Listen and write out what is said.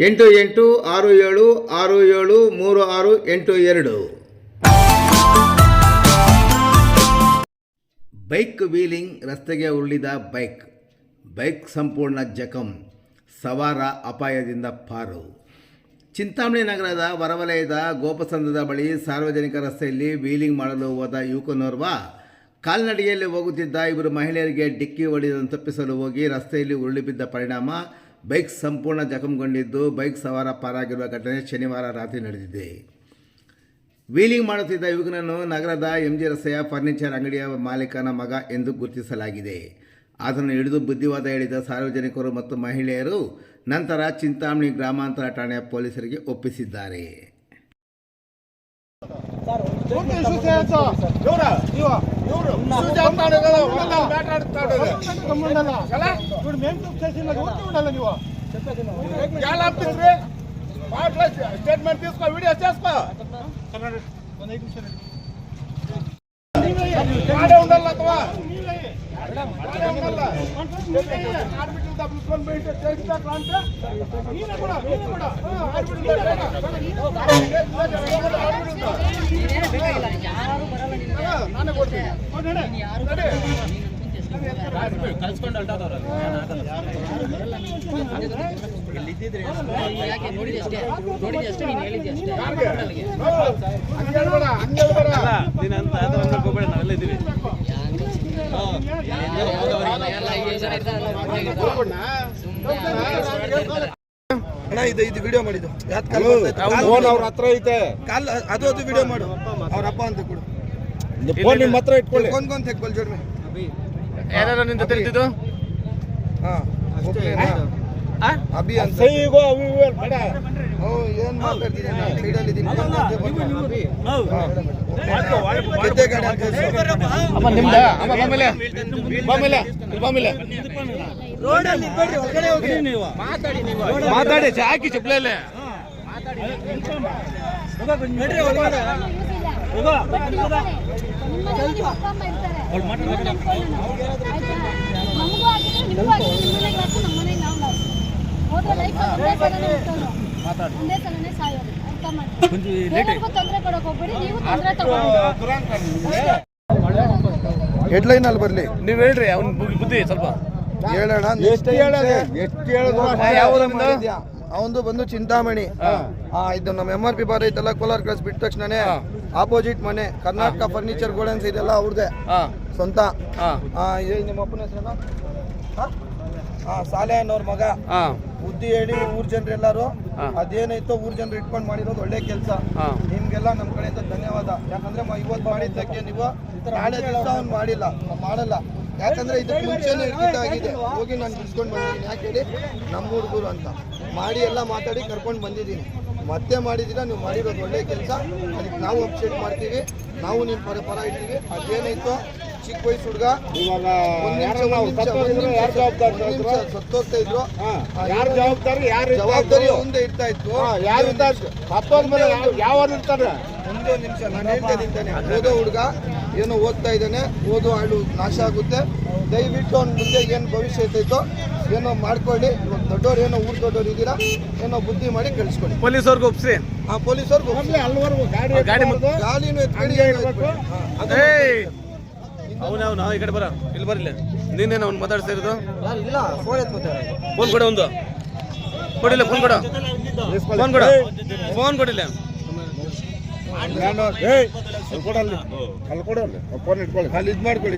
ಎಂಟು ಎಂಟು ಆರು ಏಳು ಆರು ಏಳು ಮೂರು ಆರು ಎಂಟು ಎರಡು. ಬೈಕ್ ವೀಲಿಂಗ್ ರಸ್ತೆಗೆ ಉರುಳಿದ ಬೈಕ್. ಬೈಕ್ ಸಂಪೂರ್ಣ ಜಖಂ. ಸವಾರ ಅಪಾಯದಿಂದ ಪಾರು. ಚಿಂತಾಮಣಿ ನಗರದ ಹೊರವಲಯದ ಗೋಪಸಂದದ ಬಳಿ ಸಾರ್ವಜನಿಕ ರಸ್ತೆಯಲ್ಲಿ ವೀಲಿಂಗ್ ಮಾಡಲು ಹೋದ ಯುವಕನೋರ್ವ ಕಾಲ್ನಡಿಗೆಯಲ್ಲಿ ಹೋಗುತ್ತಿದ್ದ ಇಬ್ಬರು ಮಹಿಳೆಯರಿಗೆ ಡಿಕ್ಕಿ ಹೊಡೆದನ್ನು ತಪ್ಪಿಸಲು ಹೋಗಿ ರಸ್ತೆಯಲ್ಲಿ ಉರುಳಿಬಿದ್ದ ಪರಿಣಾಮ. ಬೈಕ್ ಸಂಪೂರ್ಣ ಜಖಂಗೊಂಡಿದ್ದು, ಬೈಕ್ ಸವಾರ ಪಾರಾಗಿರುವ ಘಟನೆ ಶನಿವಾರ ರಾತ್ರಿ ನಡೆದಿದೆ. ವೀಲಿಂಗ್ ಮಾಡುತ್ತಿದ್ದ ಯುವಕನನ್ನು ನಗರದ ಎಂಜಿ ರಸ್ತೆಯ ಫರ್ನಿಚರ್ ಅಂಗಡಿಯ ಮಾಲೀಕನ ಮಗ ಎಂದು ಗುರುತಿಸಲಾಗಿದೆ. ಆತನು ಹಿಡಿದು ಬುದ್ಧಿವಾದ ಹೇಳಿದ ಸಾರ್ವಜನಿಕರು ಮತ್ತು ಮಹಿಳೆಯರು ನಂತರ ಚಿಂತಾಮಣಿ ಗ್ರಾಮಾಂತರ ಠಾಣೆಯ ಪೊಲೀಸರಿಗೆ ಒಪ್ಪಿಸಿದ್ದಾರೆ. పూర్తి ఇష్యూ చేయొచ్చు ఎవరు? ఎవరు ఇష్యూ చేస్తాడు కదా వంద మాట్లాడుతాడు. కదా. ఇప్పుడు మేము తప్పు చేసిన ఊరికి ఉండాలి నువ్వు ఎలా అనిపిస్తుంది మాట్లా స్టేట్మెంట్ తీసుకో వీడియో చేసుకో. ఆర్బిటల్ ಹೇಳ್ಬೇಡ ನೀನಂತ ನಾವೆಲ್ಲ ಇದ್ದೀವಿ ಇದು ಇದು ವಿಡಿಯೋ ಮಾಡಿದ್ದು. ಯಾತ್ ಕಾಲ್ ಅವ್ರ ಹತ್ರ ಐತೆ. ಕಾಲ್ ಅದು ಅದು ವಿಡಿಯೋ ಮಾಡು. ಅವ್ರ ಅಪ್ಪ ಅಂತ ಕೊಡು. ಫೋನ್ ನಿಮ್ಮ ಹತ್ರ ಇಟ್ಕೊಳ್ಳಿ. ಕೊನ್ ಕೊನ್ ಜೋಡ್ಮೆ ಯಾರು ನಿನ್ ತಿಳಿದಿದ್ದು? ಹಾ ಒಪ್ಲೇನಾ? ಅಭಿ ಅಂತ. ಸೈಗೋ ಅವು ಇವು ಏನ್ ಬೇಡ. ಓ ಏನು ಮಾತಾಡ್ತಿದ್ದೀನಿ ನಾನು? ಸೈಡಲ್ಲಿ ಇದ್ದೀನಿ ಗೆದ್ದೆ ಗಾಡಿ ಅಂತ ಹೇಳ್ಸು. ಅಮ್ಮ ನಿಮ್ದ? ಅಮ್ಮ ಬಾಮೇಲೆ ಬಾಮೇಲೆ ಬಾಮೇಲೆ ಮಾತಾಡಿ ಹಾಕಿ ನಾವು ಲೈಫ್ ಒಂದೇ ಸಲನೇ ಹುಟ್ಟೋದು ಹೆಡ್ಲೈನ್ ಅಲ್ಲಿ ಬರ್ಲಿ. ನೀವ್ ಹೇಳ್ರಿ ಅವ್ನ ಬುದ್ಧಿ ಸ್ವಲ್ಪ. ಹೇಳೋಣ ಎಷ್ಟು ಹೇಳೋದು? ಎಷ್ಟು ಹೇಳೋದು? ಅವಂದು ಬಂದು ಚಿಂತಾಮಣಿ. ಇದು ನಮ್ಮ ಎಂ ಆರ್ ಪಿ ಬಾರ್ ಐತಲ್ಲ ಕೋಲಾರ ಕ್ರಾಸ್ ಬಿಟ್ಟ ತಕ್ಷಣನೇ ಆಪೋಸಿಟ್ ಮನೆ ಕರ್ನಾಟಕ ಫರ್ನಿಚರ್ ಗೋಡನ್ಸ್ ಇದೆಲ್ಲ ಅವ್ರದೇ. ಹಾ. ಸ್ವಂತ. ನಿಮ್ಮ ಅಪ್ಪನ ಹೆಸರೇನು ಹಾ? ಸಾಲೆ ಅನ್ನೋರ್ ಮಗ. ಬುದ್ಧಿ ಹೇಳಿ ಊರ್ ಜನರು ಎಲ್ಲಾರು. ಹಾ. ಅದೇನೈತೋ ಊರ್ ಜನರು ಇಟ್ಕೊಂಡು ಮಾಡಿರೋದು ಒಳ್ಳೆ ಕೆಲಸ. ನಿಮ್ಗೆಲ್ಲ ನಮ್ಮ ಕಡೆಯಿಂದ ಧನ್ಯವಾದ. ಯಾಕಂದ್ರೆ ಇವತ್ತು ಮಾಡಿದ್ದಕ್ಕೆ ನೀವು ನಾಳೆ ದಿವಸ ಅವ್ನು ಮಾಡಿಲ್ಲ. ಮಾಡಲ್ಲ. ಯಾಕಂದ್ರೆ ಇದು ಮುಂಚೆನೇ ಇರ್ತಿದ್ದಾಗಿದೆ ಹೋಗಿ ನಾನು ಬಿಡಿಸ್ಕೊಂಡು ಬಂದಿದ್ದೀನಿ. ಯಾಕೆ ಹೇಳಿ? ನಮ್ಮ ಹುಡುಗರು ಅಂತ. ಮಾಡಿ ಎಲ್ಲ ಮಾತಾಡಿ ಕರ್ಕೊಂಡು ಬಂದಿದ್ದೀನಿ. ಮತ್ತೆ ಮಾಡಿದ್ದೀರಾ, ನೀವು ಮಾಡಿರೋದು ಒಳ್ಳೆ ಕೆಲಸ. ಅದಕ್ಕೆ ನಾವು ಅಪ್ಸೆಟ್ ಮಾಡ್ತೀವಿ. ನಾವು ನಿಮ್ಮ ಪರ ಪರ ಇರ್ತೀವಿ. ಅದೇನೈತೋ ಚಿಕ್ಕ ವಯಸ್ಸು ಹುಡುಗ. ಇವಾಗ ಸತ್ತೋಗ್ತಾ ಇದ್ರು. ಯಾರು ಜವಾಬ್ದಾರಿ ಯಾರು ಜವಾಬ್ದಾರಿ? ಒಂದೇ ಇರ್ತಾ ಇತ್ತು. ಯಾರು ಸತ್ತೋದ್ಮೇಲೆ ಯಾವಾಗ ಯಾವ ಇರ್ತಾರೆ ಒಂದು ನಿಮಿಷ ನಾನು ಹೇಳ್ತಾ ಇದ್ದೇನೆ ಓದೋ ಹುಡುಗ ಏನೋ ಓದ್ತಾ ಇದ್ದಾನೆ. ಓದೋ ಹಾಳು ನಾಶ ಆಗುತ್ತೆ. ದಯವಿಟ್ಟು ಅವ್ನ ಮುಂದೆ ಏನು ಭವಿಷ್ಯ ಇರ್ತೈತೋ ಏನೋ ಮಾಡ್ಕೊಳ್ಳಿ. ಇವಾಗ ದೊಡ್ಡವ್ರು ಏನೋ ಊರ್ ದೊಡ್ಡವ್ರು ಇದ್ದೀರಾ ಏನೋ ಬುದ್ಧಿ ಮಾಡಿ ಕಳಿಸ್ಕೊಳ್ಳಿ. ಪೊಲೀಸವ್ರಿಗೆ ಒಪ್ಸಿ ಆ ಪೊಲೀಸವ್ರಿಗೆ ಮೊದ್ಲೇ ಅಲ್ಲಿವರೆಗೂ ಗಾಡಿ ಗಾಡಿ ಎತ್ಬಾರ್ದು. ಅದೇ ಎತ್ಕೊಳ್ಳಿ ಏಯ್ ಅವನವನು ಈ ಕಡೆ ಬರ. ಇಲ್ಲಿ ಬರಲಿ ನೀನೇನು ಅವ್ನು ಮಾತಾಡ್ತಾ ಇರೋದು? ಇಲ್ಲ ಫೋನ್ ಫೋನ್ ಕೊಡ ಒಂದು. ಕೊಡಿಲ್ಲ ಫೋನ್ ಕೊಡ. ಫೋನ್ ಕೊಡ. ಫೋನ್ ಕೊಡಿಲ್ಲ. ಅಲ್ಲಿ ಫೋನ್ ಇಟ್ಕೊಳ್ಳಿ. ಅಲ್ಲಿ ಇದು ಮಾಡ್ಕೊಳ್ಳಿ